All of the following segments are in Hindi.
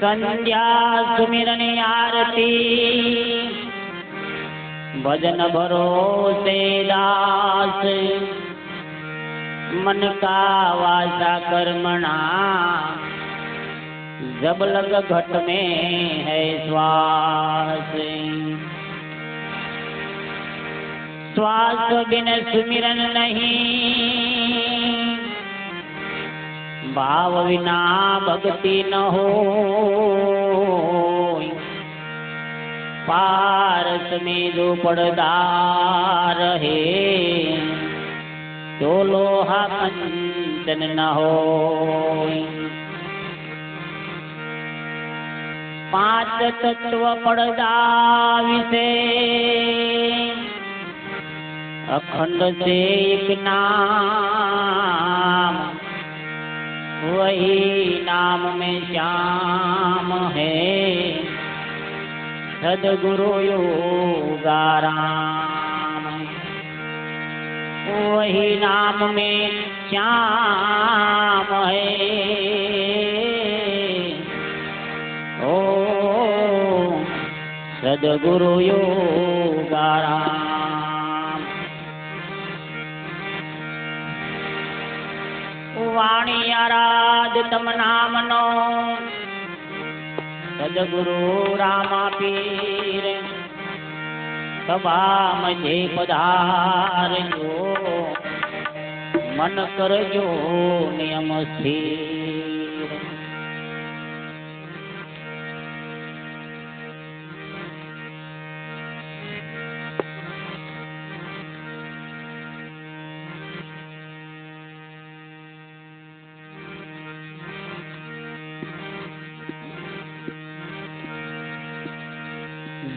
संध्या सुमिरन आरती। भजन भरोसे दास। मन का वासा कर्मणा जब लग घट में है श्वास। श्वास बिन सुमिरन नहीं। भाव विना भक्ति न हो पारस में जो पड़दार है तो लोहा कंचन न हो पाँच तत्व पड़दा विसे अखंड से एक नाम। वही नाम में श्याम है। सदगुरु योगाराम। वही नाम में श्याम है। ओ सदगुरु योगाराम। महाराज, तम नामनो सदगुरु रामा पीर, सभा मझे पधार। जो मन कर जो नियम स्थिर।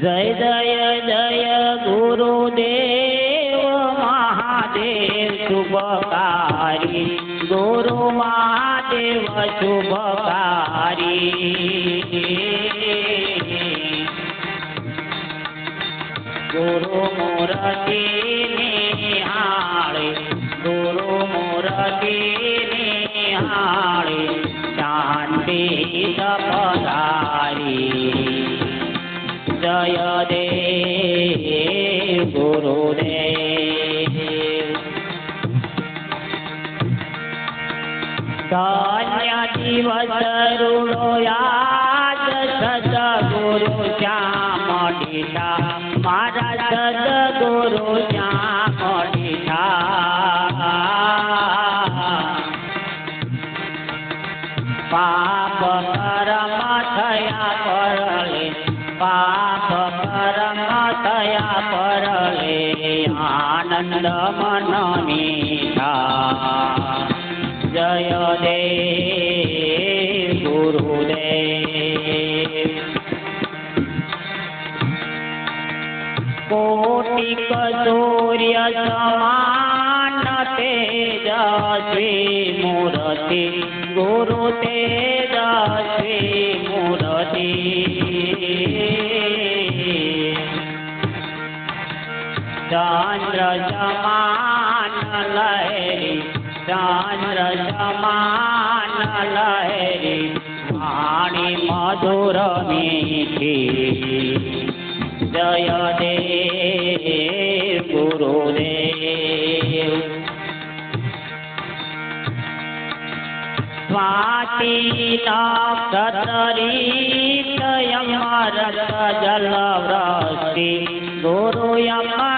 જય જય જય ગુરુદેવ મહાદેવ શુભકારી. ગુરુ મહાદેવ શુભકારી. ગુરુ મૂર્તિ देव गुरुदेव कन्या दिवस रुळोयात सद्गुरुच्या मडिला माझा सद्गुरुच्या मडिला पाप कर्म थया करले पाप થયા પરલે પાપ કરમ થયા પરલે આનંદ મન મીઠા જય દેવ ગુરુદેવ કોટિ કસૂર્ય સમાન તેજસ્વી મૂર્તિ ગુરુ તેજસ્વી चांद्र जमान लहरी लहरी मधुर मीठी जय दे गुरुदेव। स्वाति नक्षतरी जल गुरु यमा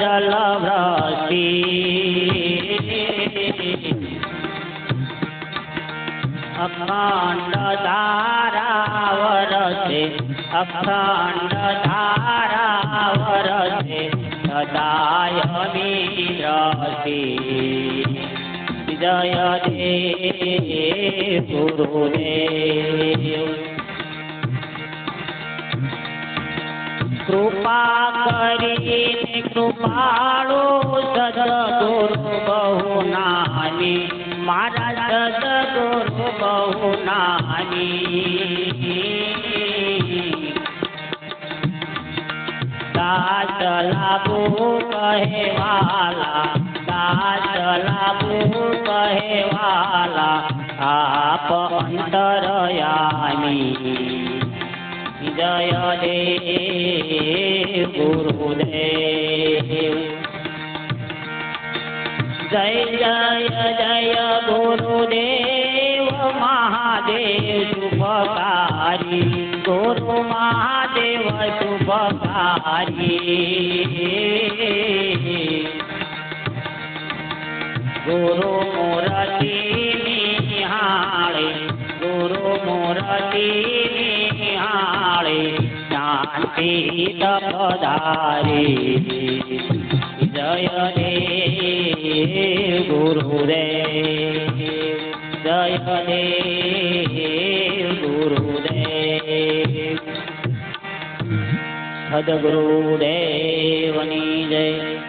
जलवासी अखंड धारावर से अखंड धारावर से सदाय मीरसी विजय दे गुरुदेव कृपा करी पाळो सद दोरो बहू नाही मारा सद दोरो बहू नाही दास लाभू कहे वाला दास लाभू कहे वाला आप अंतरयामी। जय देव गुरुदेव। जय जय जय गुरुदेव, महादेव शुभकारी। गुरु महादेव शुभकारी। गुरु मूर्ति निहाळे गुरु मूर्ति शांति तपधारी जय देव गुरुदेव जय देव गुरुदेव सद्गुरुदेवनी जय।